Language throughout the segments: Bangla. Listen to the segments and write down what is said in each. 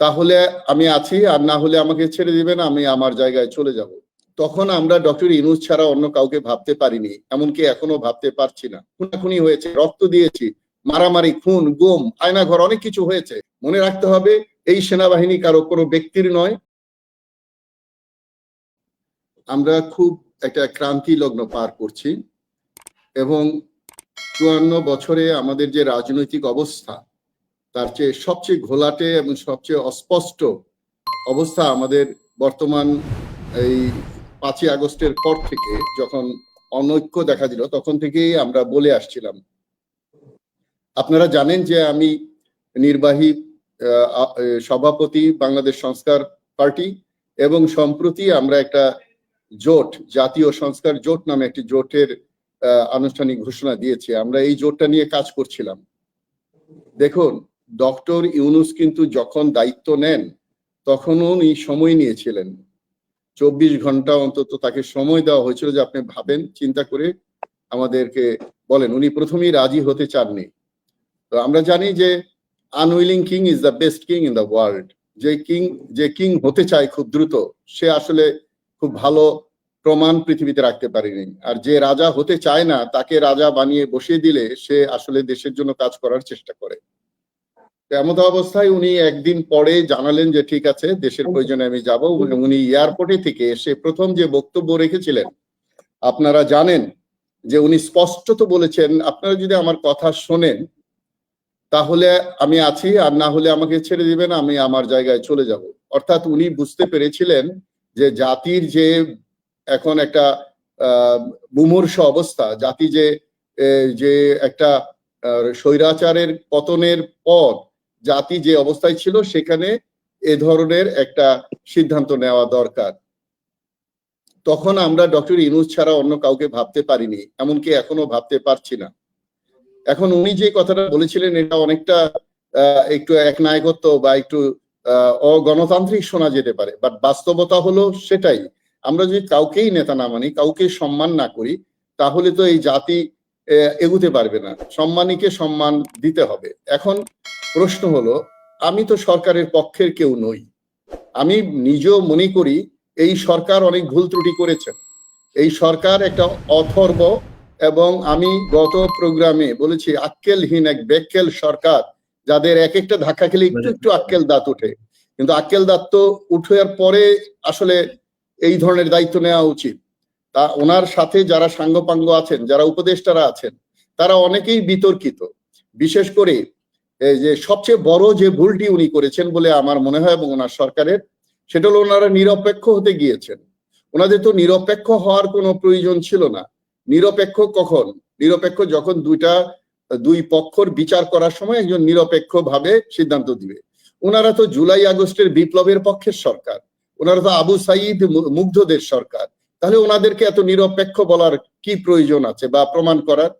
তাহলে আমি আছি, আর না হলে আমাকে ছেড়ে দিবেন আমি আমার জায়গায় চলে যাব। তখন আমরা ডক্টর ইনুস ছাড়া অন্য কাউকে ভাবতে পারিনি, এমনকি এখনও ভাবতে পারছি না। খুনাখুনি হয়েছে, রক্ত দিয়েছি, মারামারি, খুন, গুম, আয়নাঘর, অনেক কিছু হয়েছে। মনে রাখতে হবে, এই সেনাবাহিনী কারও কোনো ব্যক্তির নয়। আমরা খুব একটা ক্রান্তি লগ্ন পার করছি এবং চুয়ান্ন বছরে আমাদের যে রাজনৈতিক অবস্থা তার চেয়ে সবচেয়ে ঘোলাটে এবং সবচেয়ে অস্পষ্ট অবস্থা আমাদের বর্তমান এই পাঁচই আগস্টের পর থেকে যখন অনৈক্য দেখা দিল, তখন থেকেই আমরা বলে আসছিলাম। আপনারা জানেন যে আমি নির্বাহী সভাপতি, বাংলাদেশ সংস্কার পার্টি এবং সম্প্রতি আমরা একটা জোট, জাতীয় সংস্কার জোট নামে একটি জোটের আনুষ্ঠানিক ঘোষণা দিয়েছি। আমরা এই জোটটা নিয়ে কাজ করছিলাম। দেখুন ডক্টর ইউনুস কিন্তু যখন দায়িত্ব নেন তখন উনি সময় নিয়েছিলেন। চব্বিশ ঘণ্টা অন্তত তাকে সময় দেওয়া হয়েছিল যে আপনি ভাবেন, চিন্তা করে আমাদেরকে বলেন। উনি প্রথমেই রাজি হতে চাননি। তো আমরা জানি যে unwilling king is the best king in the world যে কিং যে কিং হতে চায় খুব দ্রুত, সে আসলে খুব ভালো প্রমাণ পৃথিবীতে রাখতে পারেনি। আর যে রাজা হতে চায় না, তাকে রাজা বানিয়ে বসিয়ে দিলে সে আসলে দেশের জন্য কাজ করার চেষ্টা করে। এমত অবস্থায় উনি একদিন পরে জানালেন যে ঠিক আছে দেশের প্রয়োজনে আমি যাব। উনি এয়ারপোর্টে থেকে এসে প্রথম যে বক্তব্য রেখেছিলেন আপনারা জানেন যে উনি স্পষ্টত বলেছেন আপনারা যদি আমার কথা শোনেন তাহলে আমি আছি আর না হলে আমাকে ছেড়ে দিবেন আমি আমার জায়গায় চলে যাব। অর্থাৎ উনি বুঝতে পেরেছিলেন যে জাতির যে এখন একটা আহ মুমূর্ষ অবস্থা জাতি যে যে একটা স্বৈরাচারের পতনের পর জাতি যে অবস্থায় ছিল সেখানে এ ধরনের একটা সিদ্ধান্ত নেওয়া দরকার। তখন আমরা ডক্টর ইনুস ছাড়া অন্য কাউকে ভাবতে পারিনি, এমনকি এখনও ভাবতে পারছি না। এখন উনি যে কথাটা বলেছিলেন, এটা অনেকটা একটু একনায়কত্ব বা একটু অগণতান্ত্রিক শোনা যেতে পারে, বাট বাস্তবতা হলো সেটাই। আমরা যদি কাউকেই নেতা না মানি, কাউকে সম্মান না করি, তাহলে তো এই জাতি এগুতে পারবে না। সম্মানীকে সম্মান দিতে হবে। এখন প্রশ্ন হলো আমি তো সরকারের পক্ষের কেউ নই। আমি নিজেও মনে করি এই সরকার অনেক ভুল ত্রুটি করেছে। এই সরকার একটা অথর্ব এবং আমি গত প্রোগ্রামে বলেছি আক্কেলহীন এক বেক্কেল সরকার যাদের এক একটা ধাক্কা খেলে একটু একটু আক্কেল দাঁত ওঠে। কিন্তু আক্কেল দাঁত তো উঠার পরে আসলে এই ধরনের দায়িত্ব নেওয়া উচিত। তা ওনার সাথে যারা সাঙ্গপাঙ্গ আছেন, যারা উপদেষ্টারা আছেন, তারা অনেকেই বিতর্কিত। বিশেষ করে যে সবচেয়ে বড় যে ভুলটি উনি করেছেন বলে আমার মনে হয় এবং ওনার সরকারের, সেটা হলো ওনারা নিরপেক্ষ হতে গিয়েছেন। ওনাদের তো নিরপেক্ষ হওয়ার কোনো প্রয়োজন ছিল না। নিরপেক্ষ কখন? নিরপেক্ষ যখন দুইটা, দুই পক্ষর বিচার করার সময় একজন নিরপেক্ষ ভাবে সিদ্ধান্ত দিবে। ওনারা তো জুলাই আগস্টের বিপ্লবের পক্ষের সরকার। ওনারা তো আবু সাইদ মুগ্ধদের সরকার। তাহলে ওনাদেরকে এত নিরপেক্ষ বলার কি প্রয়োজন আছে বা প্রমাণ করার?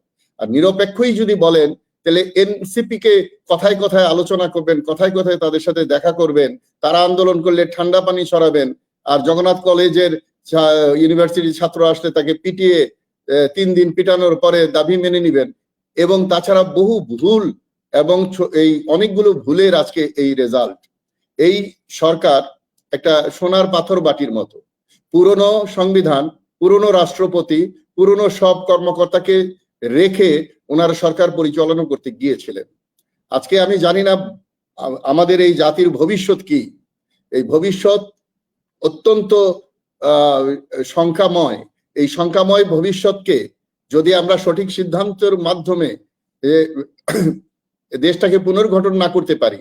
আর নিরপেক্ষই যদি বলেন, তাহলে এনসিপি কে কথায় কথায় আলোচনা করবেন, কথায় কথায় তাদের সাথে দেখা করবেন, তারা আন্দোলন করলে ঠান্ডা পানি সরাবেন আর জগন্নাথ কলেজের ইউনিভার্সিটির ছাত্র আসলে তাকে পিটিয়ে তিন দিন পিটানোর পরে দাবি মেনে নিবেন। এবং তাছাড়া বহু ভুল এবং এই অনেকগুলো ভুলের আজকে এই রেজাল্ট এই সরকার একটা সোনার পাথর বাটির মতো। পুরনো সংবিধান, পুরনো রাষ্ট্রপতি, পুরনো সব কর্মকর্তাকে রেখে ওনার সরকার পরিচালনা করতে গিয়েছিলেন। আজকে আমি জানি না, আমাদের এই জাতির ভবিষ্যৎ কি? এই ভবিষ্যৎ অত্যন্ত সংখ্যাময়। এই সংখ্যাময় ভবিষ্যৎকে যদি আমরা সঠিক সিদ্ধান্তের মাধ্যমে দেশটাকে পুনর্গঠন না করতে পারি,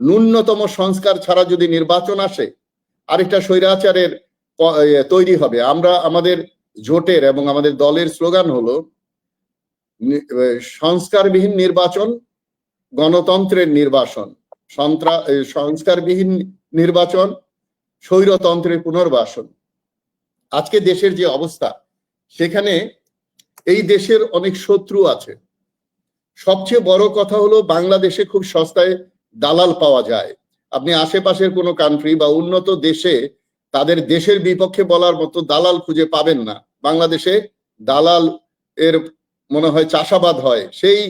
ন্যূনতম সংস্কার ছাড়া যদি নির্বাচন আসে, আরেকটা স্বৈরাচারের তৈরি হবে। আমরা আমাদের জোটের এবং আমাদের দলের স্লোগান হলো সংস্কারবিহীন নির্বাচন, গণতন্ত্রের নির্বাচন সংস্কারবিহীন নির্বাচন, স্বৈরতন্ত্রের পুনর্বাসন। আজকে দেশের যে অবস্থা, সেখানে এই দেশের অনেক শত্রু আছে। সবচেয়ে বড় কথা হলো, বাংলাদেশে খুব সস্তায় দালাল পাওয়া যায়। আপনি আশেপাশের কোনো কান্ট্রি বা উন্নত দেশে তাদের দেশের বিপক্ষে বলার মতো দালাল খুঁজে পাবেন না। বাংলাদেশে দালাল এর মনে হয় চাষাবাদ হয়। সেই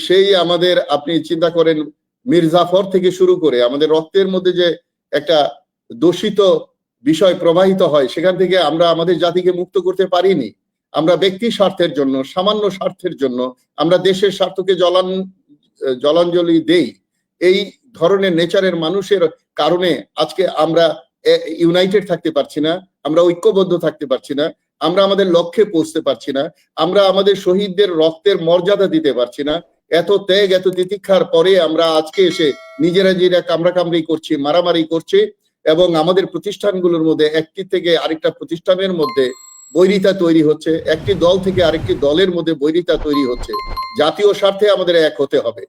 সেই আমাদের আপনি চিন্তা করেন মির্জাফর থেকে শুরু করে আমাদের রক্তের মধ্যে যে একটা দূষিত বিষয় প্রবাহিত হয়, সেখান থেকে আমরা আমাদের জাতিকে মুক্ত করতে পারিনি। আমরা ব্যক্তি স্বার্থের জন্য, সামান্য স্বার্থের জন্য আমরা দেশের স্বার্থকে জলান, জলাঞ্জলি দেই। এই ধরনের নেচারের মানুষের কারণে আজকে আমরা ইউনাইটেড থাকতে পারছি না, আমরা ঐক্যবদ্ধ থাকতে পারছি না, আমরা আমাদের লক্ষ্যে পৌঁছতে পারছি না, আমরা আমাদের শহীদদের রক্তের মর্যাদা দিতে পারছি না, এত ত্যাগ, এত তিতিক্ষার পরে আমরা আজকে এসে নিজেরা নিজেরা কামড়া কামড়ি করছি, মারামারি করছি এবং আমাদের প্রতিষ্ঠানগুলোর মধ্যে, একটি থেকে আরেকটা প্রতিষ্ঠানের মধ্যে বৈরিতা তৈরি হচ্ছে, একটি দল থেকে আরেকটি দলের মধ্যে বৈরিতা তৈরি হচ্ছে, জাতীয় স্বার্থে আমাদের এক হতে হবে।